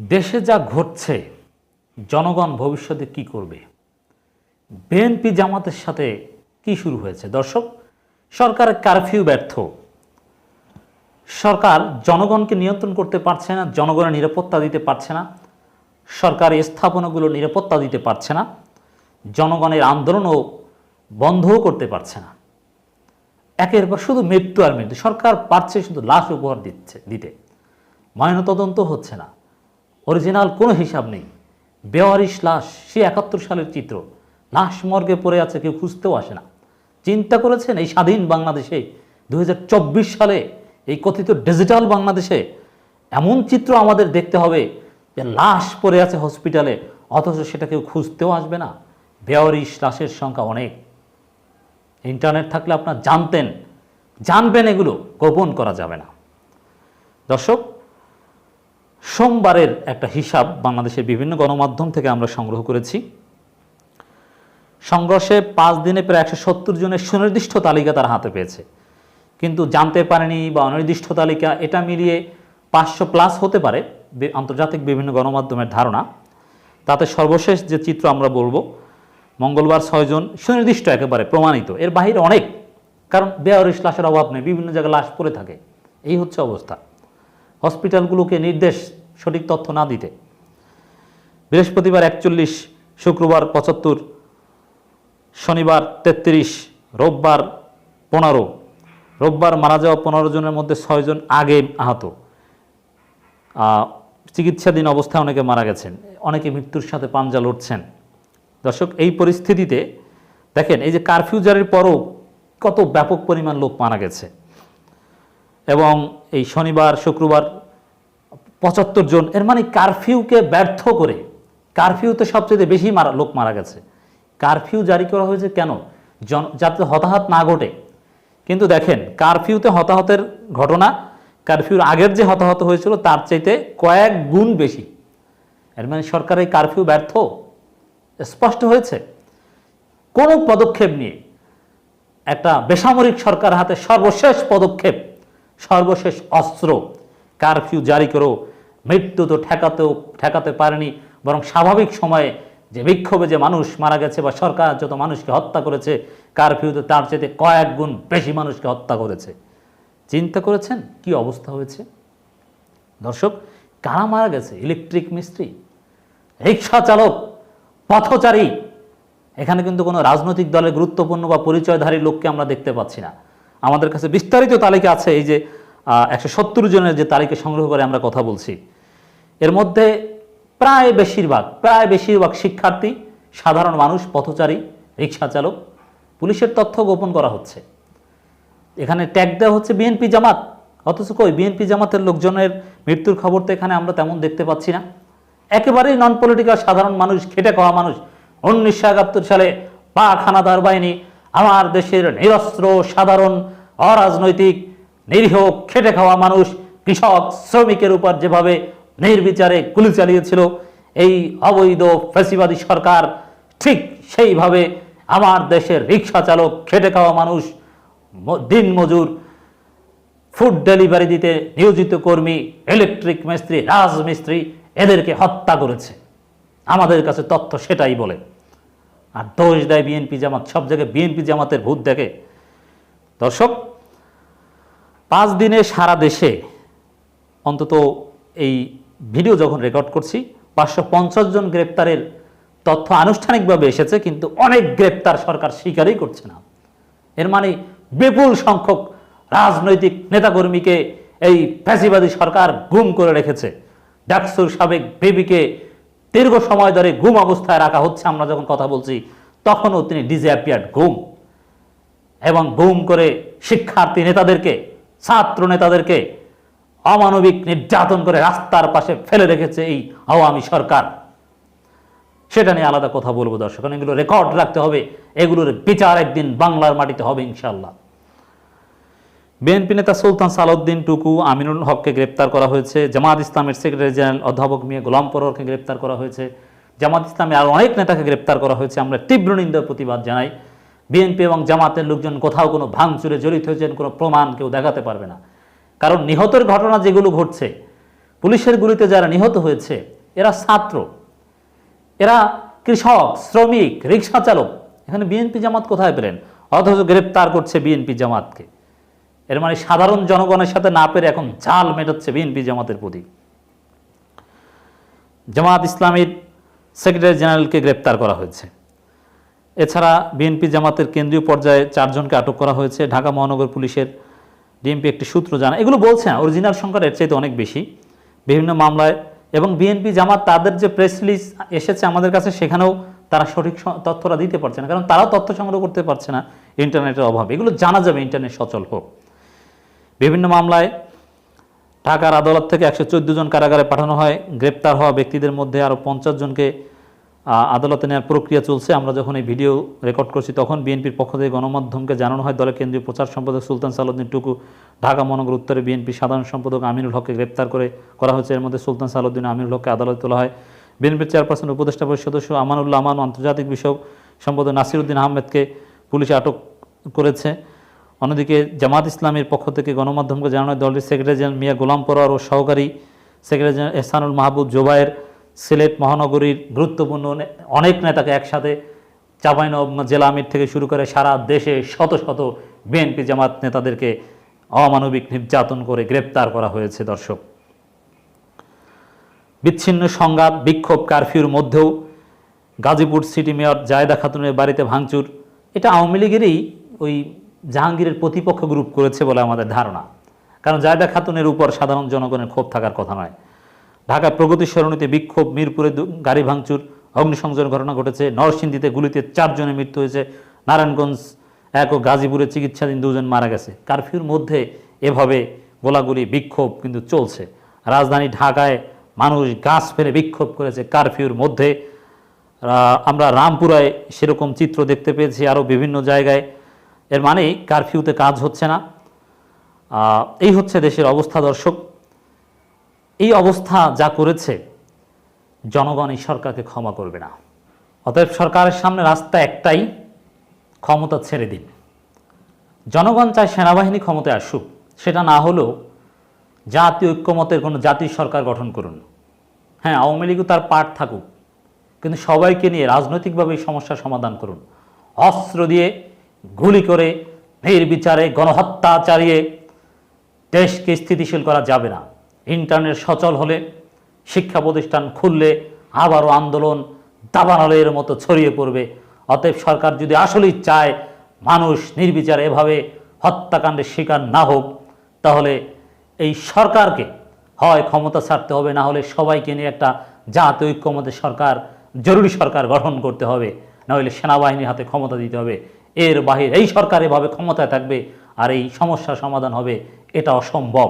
দেশে যা ঘটছে, জনগণ ভবিষ্যতে কি করবে? বিএনপি জামাতের সাথে কি শুরু হয়েছে? দর্শক, সরকারের কারফিউ ব্যর্থ। সরকার জনগণকে নিয়ন্ত্রণ করতে পারছে না, জনগণের নিরাপত্তা দিতে পারছে না, সরকারি স্থাপনাগুলো নিরাপত্তা দিতে পারছে না, জনগণের আন্দোলনও বন্ধও করতে পারছে না। একের পর শুধু মৃত্যু আর মৃত্যু, সরকার পারছে শুধু লাশ উপহার দিচ্ছে, দিতে। ময়নাতদন্ত হচ্ছে না। অরিজিনাল কোনো হিসাব নেই। বেওয়ারিশ লাশ, সে একাত্তর সালের চিত্র। লাশ মর্গে পড়ে আছে, কেউ খুঁজতেও আসে না। চিন্তা করেছেন এই স্বাধীন বাংলাদেশে দু হাজার চব্বিশ সালে এই কথিত ডিজিটাল বাংলাদেশে এমন চিত্র আমাদের দেখতে হবে যে লাশ পড়ে আছে হসপিটালে, অথচ সেটা কেউ খুঁজতেও আসবে না। বেওয়ারিশ লাশের সংখ্যা অনেক। ইন্টারনেট থাকলে আপনার জানতেন, জানবেন এগুলো, গোপন করা যাবে না। দর্শক সোমবারের একটা হিসাব বাংলাদেশের বিভিন্ন গণমাধ্যম থেকে আমরা সংগ্রহ করেছি। সংঘর্ষে পাঁচ দিনে প্রায় একশো সত্তর জনের সুনির্দিষ্ট তালিকা তার হাতে পেয়েছে। কিন্তু জানতে পারেনি বা অনির্দিষ্ট তালিকা, এটা মিলিয়ে পাঁচশো প্লাস হতে পারে আন্তর্জাতিক বিভিন্ন গণমাধ্যমের ধারণা। তাতে সর্বশেষ যে চিত্র আমরা বলব, মঙ্গলবার ছয়জন সুনির্দিষ্ট একেবারে প্রমাণিত। এর বাহিরে অনেক, কারণ বেয়ারিশ, লাশের অভাব নেই, বিভিন্ন জায়গায় লাশ পড়ে থাকে। এই হচ্ছে অবস্থা। হসপিটালগুলোকে নির্দেশ সঠিক তথ্য না দিতে। বৃহস্পতিবার একচল্লিশ শুক্রবার পঁচাত্তর শনিবার তেত্রিশ রোববার পনেরো রোববার মারা যাওয়া পনেরো জনের মধ্যে ছয়জন আগে আহত। আহ, চিকিৎসাধীন অবস্থায় অনেকে মারা গেছেন অনেকে মৃত্যুর সাথে পাঞ্জা লড়ছেন। দর্শক এই পরিস্থিতিতে দেখেন এই যে কারফিউ জারির পরও কত ব্যাপক পরিমাণ লোক মারা গেছে। এবং এই শনিবার, শুক্রবার পঁচাত্তর জন, এর মানে কারফিউকে ব্যর্থ করে কারফিউতে সবচেয়ে বেশি মারা, লোক মারা গেছে। কারফিউ জারি করা হয়েছে কেন? জন, যাতে হতাহত না ঘটে। কিন্তু দেখেন, কারফিউতে হতাহতের ঘটনা, কারফিউর আগের যে হতাহত হয়েছিল, তার চাইতে কয়েক গুণ বেশি। এর মানে সরকারের কারফিউ ব্যর্থ? স্পষ্ট হয়েছে। কোনো পদক্ষেপ নিয়ে একটা বেসামরিক সরকার হাতে সর্বশেষ পদক্ষেপ সর্বশেষ অস্ত্র কারফিউ জারি করেও মৃত্যু তো ঠেকাতেও ঠেকাতে পারেনি, বরং স্বাভাবিক সময়ে যে বিক্ষোভে যে মানুষ মারা গেছে বা সরকার যত মানুষকে হত্যা করেছে কারফিউতে তার চেয়ে কয়েক গুণ বেশি মানুষকে হত্যা করেছে। চিন্তা করেছেন? কি অবস্থা হয়েছে? দর্শক, কারা মারা গেছে? ইলেকট্রিক মিস্ত্রি? রিক্সা চালক? পথচারী? এখানে কিন্তু কোনো রাজনৈতিক দলের গুরুত্বপূর্ণ বা পরিচয়ধারী লোককে আমরা দেখতে পাচ্ছি না। আমাদের কাছে বিস্তারিত তালিকা আছে, এই যে একশো সত্তর জনের যে তালিকা সংগ্রহ করে আমরা কথা বলছি। এর মধ্যে প্রায় বেশিরভাগ প্রায় বেশিরভাগ শিক্ষার্থী সাধারণ মানুষ, পথচারী, রিক্সা চালক, পুলিশের তথ্য গোপন করা হচ্ছে। এখানে ট্যাগ দেওয়া হচ্ছে বিএনপি জামাত। অথচ কই, বিএনপি জামাতের লোকজনের মৃত্যুর খবর তো এখানে আমরা তেমন দেখতে পাচ্ছি না। একেবারেই নন পলিটিক্যাল সাধারণ মানুষ, খেটে খাওয়া মানুষ। উনিশশো একাত্তর সালে পাক হানাদার বাহিনী আমার দেশের নিরস্ত্র, সাধারণ, অরাজনৈতিক, নিরীহ, খেটে খাওয়া মানুষ, কৃষক, শ্রমিকের উপর যেভাবে নির্বিচারে গুলি চালিয়েছিল, এই অবৈধ ফ্যাসিবাদী সরকার ঠিক সেইভাবে আমার দেশের রিক্সা চালক, খেটে খাওয়া মানুষ, ম- দিনমজুর ফুড ডেলিভারি দিতে নিয়োজিত কর্মী ইলেকট্রিক মিস্ত্রি, রাজমিস্ত্রি, এদেরকে হত্যা করেছে। আমাদের কাছে তথ্য সেটাই বলে। আর দোষ দেয় বিএনপি জামাত, সব জায়গায় বিএনপি জামাতের ভূত দেখে। দর্শক, পাঁচ দিনে সারা দেশে অন্তত এই ভিডিও যখন রেকর্ড করছি, পাঁচশো পঞ্চাশ জন গ্রেপ্তারের তথ্য আনুষ্ঠানিকভাবে এসেছে, কিন্তু অনেক গ্রেপ্তার সরকার স্বীকারই করছে না। এর মানে বিপুল সংখ্যক রাজনৈতিক নেতাকর্মীকে এই ফ্যাসিবাদী সরকার গুম করে রেখেছে। ডাকসুর সাবেক বেবিকে দীর্ঘ সময় ধরে গুম অবস্থায় রাখা হচ্ছে, আমরা যখন কথা বলছি, তখনও তিনি ডিজঅ্যাপিয়ার্ড গুম এবং গুম করে শিক্ষার্থী নেতাদেরকে, ছাত্র নেতাদেরকে অমানবিক নির্যাতন করে রাস্তার পাশে ফেলে রেখেছে এই আওয়ামী সরকার। সেটা নিয়ে আলাদা কথা বলব দর্শক এগুলো রেকর্ড রাখতে হবে, এগুলোর বিচার একদিন বাংলার মাটিতে হবে ইনশাল্লাহ বিএনপি নেতা সুলতান সালাউদ্দিন টুকু, আমিনুল হককে গ্রেপ্তার করা হয়েছে, জামাত ইসলামের সেক্রেটারি জেনারেল অধ্যাপক মিয়া গোলাম পরোয়ারকে গ্রেপ্তার করা হয়েছে, জামাত ইসলামের আরও অনেক নেতাকে গ্রেপ্তার করা হয়েছে, আমরা তীব্র নিন্দা প্রতিবাদ জানাই। বিএনপি এবং জামাতের লোকজন কোথাও কোনো ভাঙচুরে জড়িত হয়েছেন, কোনো প্রমাণ কেউ দেখাতে পারবে না। কারণ নিহতের ঘটনা যেগুলো ঘটছে, পুলিশের গুলিতে যারা নিহত হয়েছে, এরা ছাত্র, এরা কৃষক, শ্রমিক, রিক্সা চালক। এখানে বিএনপি জামাত কোথায় পেলেন? অথচ গ্রেপ্তার করছে বিএনপি জামাতকে। এর মানে সাধারণ জনগণের সাথে না পেরে এখন জাল মেটাচ্ছে বিএনপি জামাতের প্রতি। জামাত ইসলামীর সেক্রেটারি জেনারেলকে গ্রেপ্তার করা হয়েছে। এছাড়া বিএনপি জামাতের কেন্দ্রীয় পর্যায়ে চারজনকে আটক করা হয়েছে। ঢাকা মহানগর পুলিশের ডিএমপি একটি সূত্র জানা এগুলো বলছে না, অরিজিনাল সংখ্যা এর চাইতে অনেক বেশি। বিভিন্ন মামলায় এবং বিএনপি জামাত তাদের যে প্রেস রিলিজ এসেছে আমাদের কাছে, সেখানেও তারা সঠিক তথ্যটা দিতে পারছে না। কারণ তারাও তথ্য সংগ্রহ করতে পারছে না ইন্টারনেটের অভাবে। এগুলো জানা যাবে, ইন্টারনেট সচল হোক। বিভিন্ন মামলায় ঢাকার আদালত থেকে একশো চৌদ্দ জন কারাগারে পাঠানো হয়। গ্রেপ্তার হওয়া ব্যক্তিদের মধ্যে আরও পঞ্চাশ জনকে আদালতে নেওয়ার প্রক্রিয়া চলছে। আমরা যখন এই ভিডিও রেকর্ড করছি তখন বিএনপির পক্ষ থেকে গণমাধ্যমকে জানানো হয়, দলের কেন্দ্রীয় প্রচার সম্পাদক সুলতান সালুদ্দিন টুকু, ঢাকা মহানগর উত্তরে বিএনপি সাধারণ সম্পাদক আমিনুল হককে গ্রেপ্তার করে করা হয়েছে। এর মধ্যে সুলতান সালুদ্দিন আমিনুল হককে আদালতে তোলা হয়। বিএনপির চেয়ারপারসন উপদেষ্টা পরিষদ সদস্য আমানুল্লাহ আমান আন্তর্জাতিক বিষয়ক সম্পাদক নাসিরুদ্দিন আহমেদকে পুলিশ আটক করেছে। অন্যদিকে জামাত ইসলামের পক্ষ থেকে গণমাধ্যমকে জানানো দলটির সেক্রেটারি জেনারেল মিয়া গোলাম পরোয়ার ও সহকারী সেক্রেটারি জেনারেল এহসানুল মাহবুব জোবায়ের সিলেট মহানগরীর গুরুত্বপূর্ণ অনেক নেতাকে একসাথে চাঁপাইনবাবগঞ্জ জেলা আমির থেকে শুরু করে সারা দেশে শত শত বিএনপি জামাত নেতাদেরকে অমানবিক নির্যাতন করে গ্রেপ্তার করা হয়েছে, দর্শক। বিচ্ছিন্ন সংঘাত, বিক্ষোভ কারফিউর মধ্যেও গাজীপুর সিটি মেয়র জায়দা খাতুনের বাড়িতে ভাঙচুর। এটা আওয়ামী লীগেরই ওই জাহাঙ্গীরের প্রতিপক্ষ গ্রুপ করেছে বলে আমাদের ধারণা। কারণ জায়দা খাতুনের উপর সাধারণ জনগণের ক্ষোভ থাকার কথা নয়। ঢাকায় প্রগতি সরণিতে বিক্ষোভ, মিরপুরে গাড়ি ভাঙচুর, অগ্নিসংযোগ ঘটনা ঘটেছে, নরসিংদীতে গুলিতে চারজনের মৃত্যু হয়েছে, নারায়ণগঞ্জ এক ও গাজীপুরে চিকিৎসাধীন দুজন মারা গেছে। কারফিউর মধ্যে এভাবে গোলাগুলি, বিক্ষোভ কিন্তু চলছে। রাজধানী ঢাকায় মানুষ গাছ ফেলে বিক্ষোভ করেছে কারফিউর মধ্যে। আমরা রামপুরায় সেরকম চিত্র দেখতে পেয়েছি। আরও বিভিন্ন জায়গায় এর মানে কারফিউতে কাজ হচ্ছে না। এই হচ্ছে দেশের অবস্থা, দর্শক। এই অবস্থা যা করেছে, জনগণ এই সরকারকে ক্ষমা করবে না। অতএব সরকারের সামনে রাস্তা একটাই, ক্ষমতা ছেড়ে দিন। জনগণ চায় সেনাবাহিনী ক্ষমতায় আসুক, সেটা না হলেও জাতীয় ঐক্যমতের কোনো জাতীয় সরকার গঠন করুন। হ্যাঁ আওয়ামী লীগও তার পার্ট থাকুক, কিন্তু সবাইকে নিয়ে রাজনৈতিকভাবে এই সমস্যার সমাধান করুন। অস্ত্র দিয়ে গুলি করে নির্বিচারে গণহত্যা চালিয়ে দেশকে স্থিতিশীল করা যাবে না। ইন্টারনেট সচল হলে শিক্ষা প্রতিষ্ঠান খুললে আবারও আন্দোলন দাবানলের মতো ছড়িয়ে পড়বে। অতএব সরকার যদি আসলেই চায় মানুষ নির্বিচারে এভাবে হত্যাকাণ্ডের শিকার না হোক, তাহলে এই সরকারকে হয় ক্ষমতা ছাড়তে হবে, না হলে সবাইকে নিয়ে একটা জাতীয় ঐক্যমতের সরকার, জরুরি সরকার গঠন করতে হবে। না হলে সেনাবাহিনীর হাতে ক্ষমতা দিতে হবে। এর বাহির এই সরকার এভাবে ক্ষমতায় থাকবে আর এই সমস্যা সমাধান হবে এটা অসম্ভব।